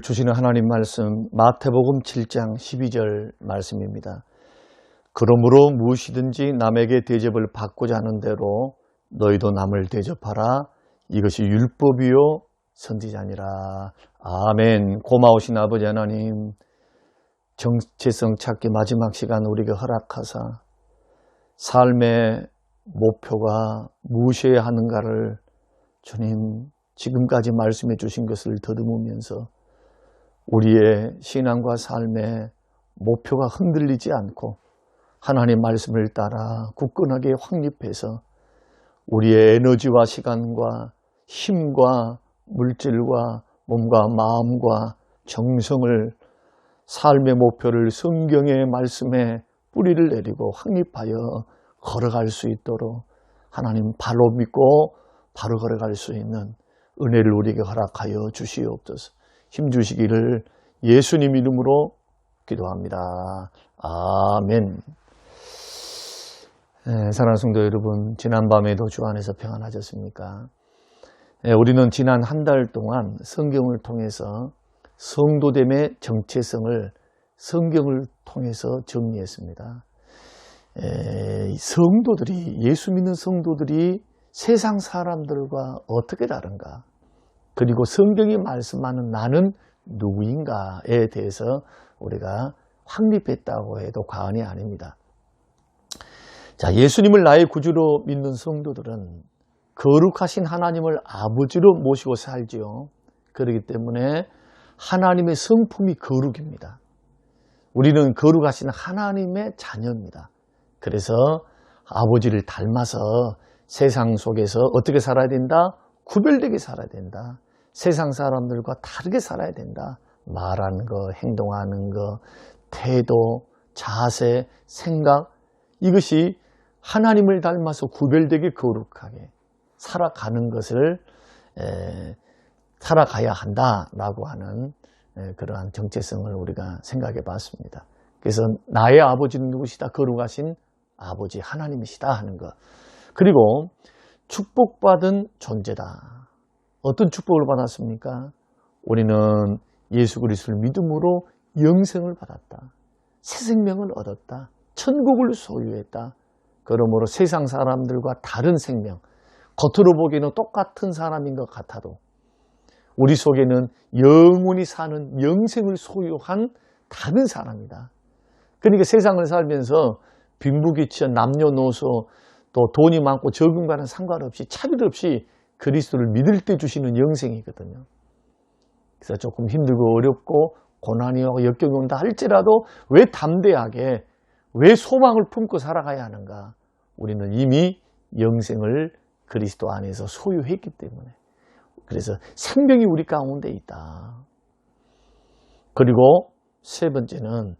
주시는 하나님 말씀 마태복음 7장 12절 말씀입니다. 그러므로 무엇이든지 남에게 대접을 받고자 하는 대로 너희도 남을 대접하라. 이것이 율법이요 선지자니라. 아멘. 고마우신 아버지 하나님 정체성 찾기 마지막 시간 우리에게 허락하사 삶의 목표가 무엇이어야 하는가를 주님 지금까지 말씀해 주신 것을 더듬으면서 우리의 신앙과 삶의 목표가 흔들리지 않고 하나님 말씀을 따라 굳건하게 확립해서 우리의 에너지와 시간과 힘과 물질과 몸과 마음과 정성을 삶의 목표를 성경의 말씀에 뿌리를 내리고 확립하여 걸어갈 수 있도록 하나님 바로 믿고 바로 걸어갈 수 있는 은혜를 우리에게 허락하여 주시옵소서. 힘 주시기를 예수님 이름으로 기도합니다. 아멘. 네, 사랑하는 성도 여러분, 지난밤에도 주 안에서 평안하셨습니까? 네, 우리는 지난 한 달 동안 성경을 통해서 성도됨의 정체성을 성경을 통해서 정리했습니다. 에, 성도들이, 예수 믿는 성도들이 세상 사람들과 어떻게 다른가? 그리고 성경이 말씀하는 나는 누구인가에 대해서 우리가 확립했다고 해도 과언이 아닙니다. 자, 예수님을 나의 구주로 믿는 성도들은 거룩하신 하나님을 아버지로 모시고 살지요. 그렇기 때문에 하나님의 성품이 거룩입니다. 우리는 거룩하신 하나님의 자녀입니다. 그래서 아버지를 닮아서 세상 속에서 어떻게 살아야 된다? 구별되게 살아야 된다. 세상 사람들과 다르게 살아야 된다. 말하는 거, 행동하는 거, 태도, 자세, 생각 이것이 하나님을 닮아서 구별되게 거룩하게 살아가는 것을 에, 살아가야 한다라고 하는 에, 그러한 정체성을 우리가 생각해 봤습니다. 그래서 나의 아버지는 누구시다? 거룩하신 아버지 하나님이시다 하는 것. 그리고 축복받은 존재다. 어떤 축복을 받았습니까? 우리는 예수 그리스도를 믿음으로 영생을 받았다. 새 생명을 얻었다. 천국을 소유했다. 그러므로 세상 사람들과 다른 생명, 겉으로 보기에는 똑같은 사람인 것 같아도 우리 속에는 영원히 사는 영생을 소유한 다른 사람이다. 그러니까 세상을 살면서 빈부귀천, 남녀노소, 또 돈이 많고 적은 과는 상관없이 차별 없이 그리스도를 믿을 때 주시는 영생이거든요. 그래서 조금 힘들고 어렵고 고난이 오고 역경이 온다 할지라도 왜 담대하게 왜 소망을 품고 살아가야 하는가? 우리는 이미 영생을 그리스도 안에서 소유했기 때문에 그래서 생명이 우리 가운데 있다. 그리고 세 번째는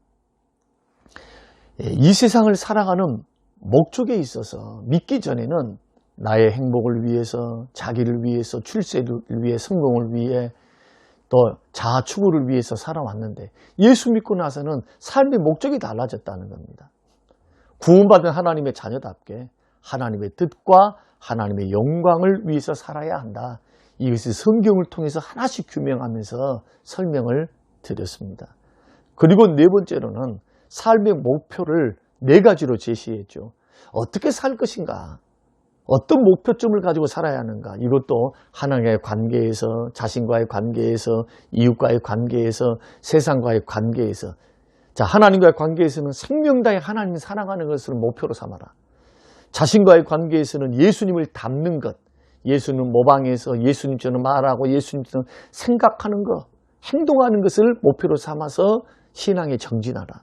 이 세상을 살아가는 목적에 있어서 믿기 전에는 나의 행복을 위해서, 자기를 위해서, 출세를 위해, 성공을 위해, 또 자아 추구를 위해서 살아왔는데 예수 믿고 나서는 삶의 목적이 달라졌다는 겁니다. 구원받은 하나님의 자녀답게 하나님의 뜻과 하나님의 영광을 위해서 살아야 한다. 이것을 성경을 통해서 하나씩 규명하면서 설명을 드렸습니다. 그리고 네 번째로는 삶의 목표를 네 가지로 제시했죠. 어떻게 살 것인가? 어떤 목표점을 가지고 살아야 하는가? 이것도 하나님과의 관계에서, 자신과의 관계에서, 이웃과의 관계에서, 세상과의 관계에서. 자, 하나님과의 관계에서는 생명다에 하나님을 사랑하는 것을 목표로 삼아라. 자신과의 관계에서는 예수님을 닮는 것, 예수는 모방해서 예수님처럼 말하고 예수님처럼 생각하는 것, 행동하는 것을 목표로 삼아서 신앙에 정진하라.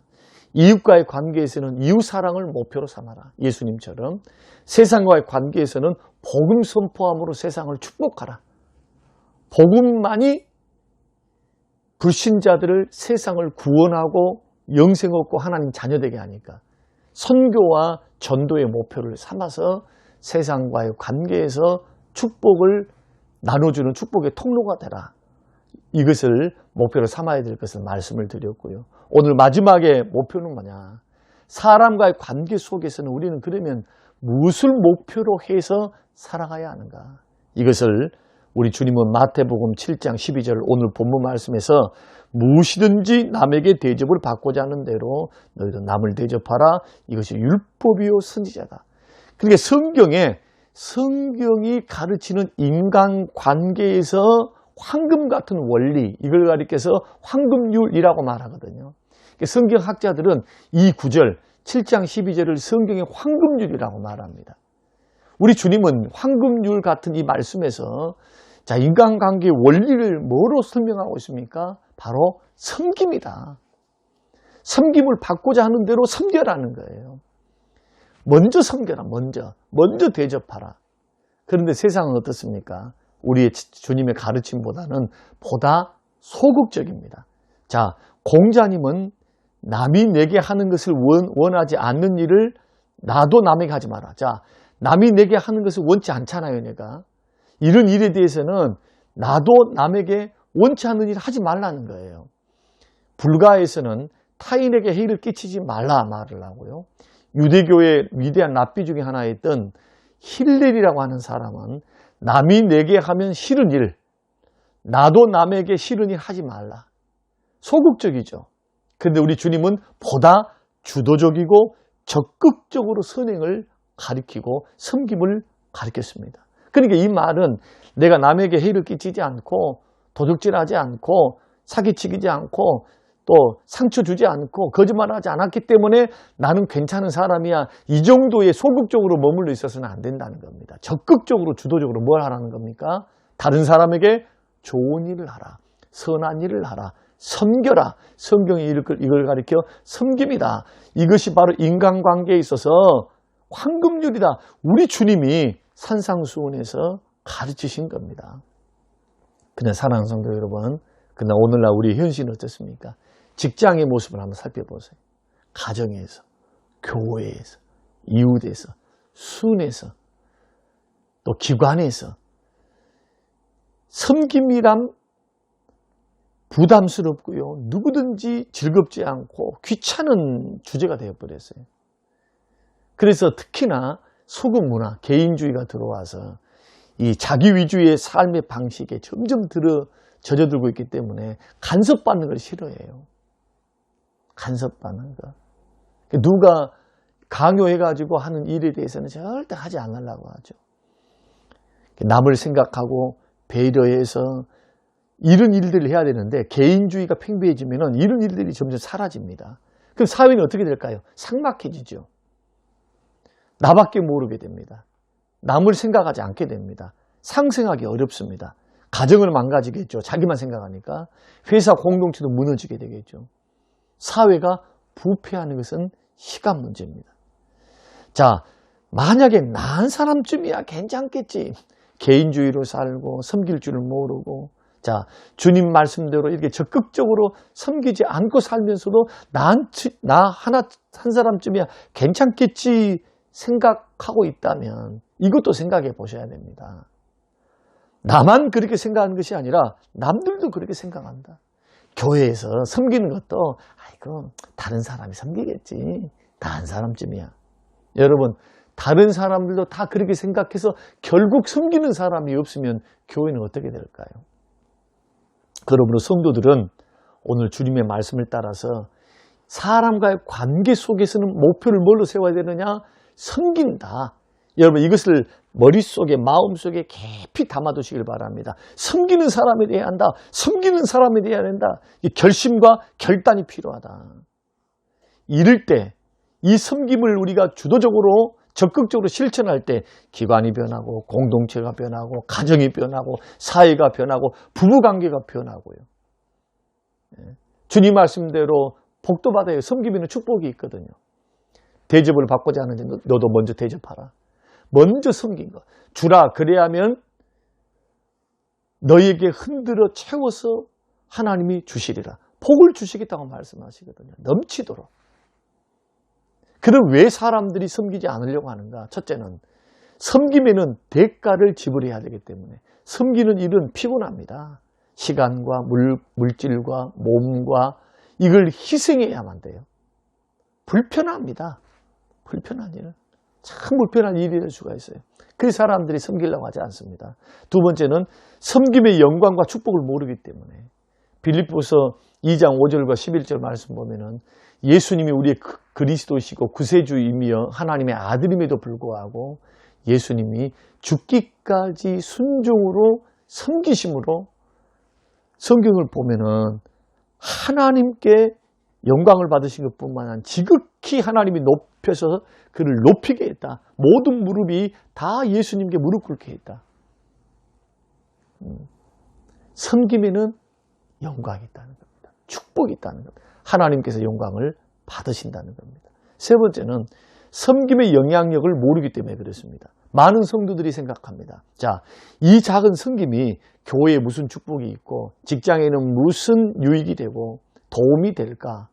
이웃과의 관계에서는 이웃 사랑을 목표로 삼아라. 예수님처럼 세상과의 관계에서는 복음 선포함으로 세상을 축복하라. 복음만이 불신자들을 세상을 구원하고 영생 얻고 하나님 자녀 되게 하니까 선교와 전도의 목표를 삼아서 세상과의 관계에서 축복을 나눠주는 축복의 통로가 되라. 이것을 목표로 삼아야 될 것을 말씀을 드렸고요. 오늘 마지막에 목표는 뭐냐? 사람과의 관계 속에서는 우리는 그러면 무엇을 목표로 해서 살아가야 하는가? 이것을 우리 주님은 마태복음 7장 12절 오늘 본문 말씀에서 무엇이든지 남에게 대접을 받고자 하는 대로 너희도 남을 대접하라. 이것이 율법이요 선지자다. 그러니까 성경에 성경이 가르치는 인간관계에서 황금 같은 원리 이걸 가리켜서 황금률이라고 말하거든요. 성경학자들은 이 구절 7장 12절을 성경의 황금률이라고 말합니다. 우리 주님은 황금률 같은 이 말씀에서 자 인간관계의 원리를 뭐로 설명하고 있습니까? 바로 섬김이다. 섬김을 받고자 하는 대로 섬겨라는 거예요. 먼저 섬겨라, 먼저. 먼저 대접하라. 그런데 세상은 어떻습니까? 우리의 주님의 가르침보다는 보다 소극적입니다. 자, 공자님은 남이 내게 하는 것을 원, 원하지 않는 일을 나도 남에게 하지 마라. 자, 남이 내게 하는 것을 원치 않잖아요, 내가. 이런 일에 대해서는 나도 남에게 원치 않는 일을 하지 말라는 거예요. 불가에서는 타인에게 해를 끼치지 말라 말을 하고요. 유대교의 위대한 랍비 중에 하나였던 힐렐이라고 하는 사람은 남이 내게 하면 싫은 일, 나도 남에게 싫은 일 하지 말라. 소극적이죠. 그런데 우리 주님은 보다 주도적이고 적극적으로 선행을 가리키고 섬김을 가리켰습니다. 그러니까 이 말은 내가 남에게 해를 끼치지 않고 도둑질하지 않고 사기치기지 않고 또 상처 주지 않고 거짓말하지 않았기 때문에 나는 괜찮은 사람이야. 이 정도의 소극적으로 머물러 있어서는 안 된다는 겁니다. 적극적으로 주도적으로 뭘 하라는 겁니까? 다른 사람에게 좋은 일을 하라. 선한 일을 하라. 섬겨라. 성경이 이걸 가리켜 섬김이다. 이것이 바로 인간관계에 있어서 황금률이다. 우리 주님이 산상수훈에서 가르치신 겁니다. 그냥 사랑하는 성도 여러분, 그러나 오늘날 우리 현실은 어떻습니까? 직장의 모습을 한번 살펴보세요. 가정에서, 교회에서, 이웃에서, 순에서, 또 기관에서 섬김이란 부담스럽고요. 누구든지 즐겁지 않고 귀찮은 주제가 되어버렸어요. 그래서 특히나 소금 문화, 개인주의가 들어와서 이 자기 위주의 삶의 방식에 점점 들어 젖어들고 있기 때문에 간섭받는 걸 싫어해요. 간섭받는 거. 누가 강요해가지고 하는 일에 대해서는 절대 하지 않으려고 하죠. 남을 생각하고 배려해서 이런 일들을 해야 되는데 개인주의가 팽배해지면 이런 일들이 점점 사라집니다. 그럼 사회는 어떻게 될까요? 삭막해지죠. 나밖에 모르게 됩니다. 남을 생각하지 않게 됩니다. 상생하기 어렵습니다. 가정을 망가지겠죠. 자기만 생각하니까. 회사 공동체도 무너지게 되겠죠. 사회가 부패하는 것은 시간 문제입니다. 자, 만약에 난 사람쯤이야 괜찮겠지. 개인주의로 살고 섬길 줄을 모르고 자, 주님 말씀대로 이렇게 적극적으로 섬기지 않고 살면서도 난, 나 하나, 한 사람쯤이야 괜찮겠지 생각하고 있다면 이것도 생각해 보셔야 됩니다. 나만 그렇게 생각하는 것이 아니라 남들도 그렇게 생각한다. 교회에서 섬기는 것도 아이고 다른 사람이 섬기겠지. 다 한 사람쯤이야. 여러분 다른 사람들도 다 그렇게 생각해서 결국 섬기는 사람이 없으면 교회는 어떻게 될까요? 그러므로 성도들은 오늘 주님의 말씀을 따라서 사람과의 관계 속에서는 목표를 뭘로 세워야 되느냐? 섬긴다. 여러분 이것을 머릿속에 마음속에 깊이 담아두시길 바랍니다. 섬기는 사람에 대해야 한다. 섬기는 사람에 대해야 한다. 이 결심과 결단이 필요하다. 이럴 때 이 섬김을 우리가 주도적으로 적극적으로 실천할 때 기관이 변하고 공동체가 변하고 가정이 변하고 사회가 변하고 부부관계가 변하고요. 예. 주님 말씀대로 복도 받아요. 섬기면 축복이 있거든요. 대접을 받고자 하는지 너도 먼저 대접하라. 먼저 섬긴 것. 주라 그래야면 너에게 흔들어 채워서 하나님이 주시리라. 복을 주시겠다고 말씀하시거든요. 넘치도록. 그럼 왜 사람들이 섬기지 않으려고 하는가? 첫째는 섬김에는 대가를 지불해야 되기 때문에 섬기는 일은 피곤합니다. 시간과 물, 물질과 몸과 이걸 희생해야만 돼요. 불편합니다. 불편한 일은. 참 불편한 일이 될 수가 있어요. 그 사람들이 섬기려고 하지 않습니다. 두 번째는 섬김의 영광과 축복을 모르기 때문에 빌립보서 2장 5절과 11절 말씀 보면은 예수님이 우리의 그- 그리스도시고 구세주이며 하나님의 아들임에도 불구하고 예수님이 죽기까지 순종으로 섬기심으로 성경을 보면은 하나님께 영광을 받으신 것뿐만 아니라 지극히 하나님이 높여서 그를 높이게 했다. 모든 무릎이 다 예수님께 무릎 꿇게 했다. 음. 섬김에는 영광이 있다는 겁니다. 축복이 있다는 겁니다. 하나님께서 영광을 받으신다는 겁니다. 세 번째는 섬김의 영향력을 모르기 때문에 그렇습니다. 많은 성도들이 생각합니다. 자, 이 작은 섬김이 교회에 무슨 축복이 있고 직장에는 무슨 유익이 되고 도움이 될까?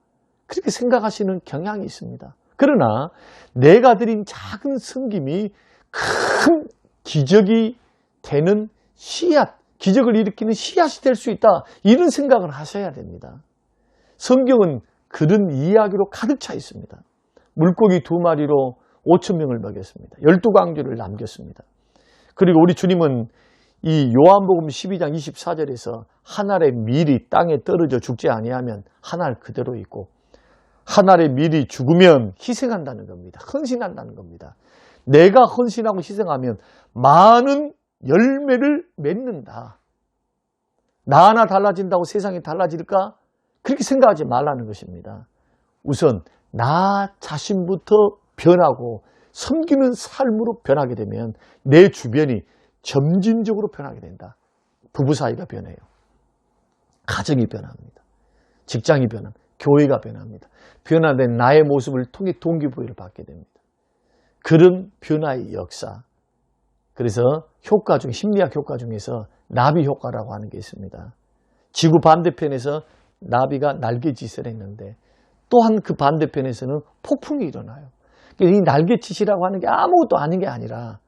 그렇게 생각하시는 경향이 있습니다. 그러나 내가 드린 작은 섬김이 큰 기적이 되는 씨앗, 기적을 일으키는 씨앗이 될 수 있다. 이런 생각을 하셔야 됩니다. 성경은 그런 이야기로 가득 차 있습니다. 물고기 두 마리로 5천 명을 먹였습니다. 열두 광주를 남겼습니다. 그리고 우리 주님은 이 요한복음 12장 24절에서 한 알의 밀이 땅에 떨어져 죽지 아니하면 한 알 그대로 있고 한 알의 밀이 죽으면 희생한다는 겁니다. 헌신한다는 겁니다. 내가 헌신하고 희생하면 많은 열매를 맺는다. 나 하나 달라진다고 세상이 달라질까? 그렇게 생각하지 말라는 것입니다. 우선 나 자신부터 변하고 섬기는 삶으로 변하게 되면 내 주변이 점진적으로 변하게 된다. 부부 사이가 변해요. 가정이 변합니다. 직장이 변합니다. 교회가 변합니다. 변화된 나의 모습을 통해 동기부여를 받게 됩니다. 그런 변화의 역사. 그래서 효과 중, 심리학 효과 중에서 나비 효과라고 하는 게 있습니다. 지구 반대편에서 나비가 날개짓을 했는데 또한 그 반대편에서는 폭풍이 일어나요. 이 날개짓이라고 하는 게 아무것도 아닌 게 아니라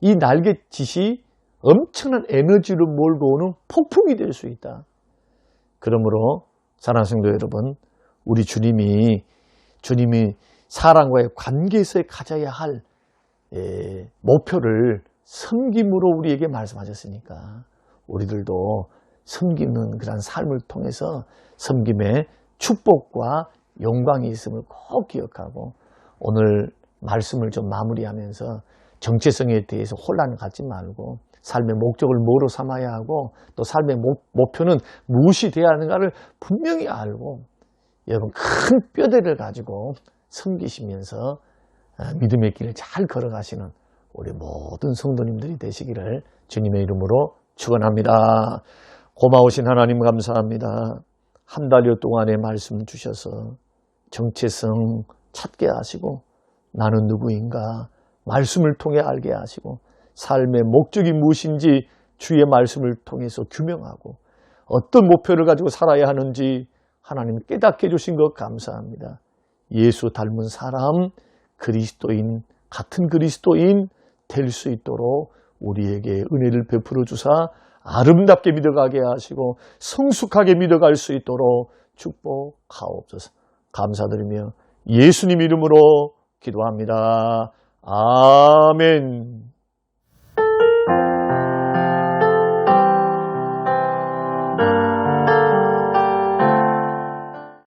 이 날개짓이 엄청난 에너지를 몰고 오는 폭풍이 될 수 있다. 그러므로 사랑하는 성도 여러분, 우리 주님이 주님이 사람과의 관계에서 가져야 할 예, 목표를 섬김으로 우리에게 말씀하셨으니까 우리들도 섬기는 그런 삶을 통해서 섬김의 축복과 영광이 있음을 꼭 기억하고 오늘 말씀을 좀 마무리하면서 정체성에 대해서 혼란을 갖지 말고 삶의 목적을 뭐로 삼아야 하고 또 삶의 목, 목표는 무엇이 되어야 하는가를 분명히 알고 여러분 큰 뼈대를 가지고 섬기시면서 아, 믿음의 길을 잘 걸어가시는 우리 모든 성도님들이 되시기를 주님의 이름으로 축원합니다. 고마우신 하나님 감사합니다. 한 달여 동안의 말씀 주셔서 정체성 찾게 하시고 나는 누구인가 말씀을 통해 알게 하시고 삶의 목적이 무엇인지 주의 말씀을 통해서 규명하고 어떤 목표를 가지고 살아야 하는지 하나님 깨닫게 해주신 것 감사합니다. 예수 닮은 사람, 그리스도인, 같은 그리스도인 될 수 있도록 우리에게 은혜를 베풀어 주사 아름답게 믿어가게 하시고 성숙하게 믿어갈 수 있도록 축복하옵소서. 감사드리며 예수님 이름으로 기도합니다. 아멘.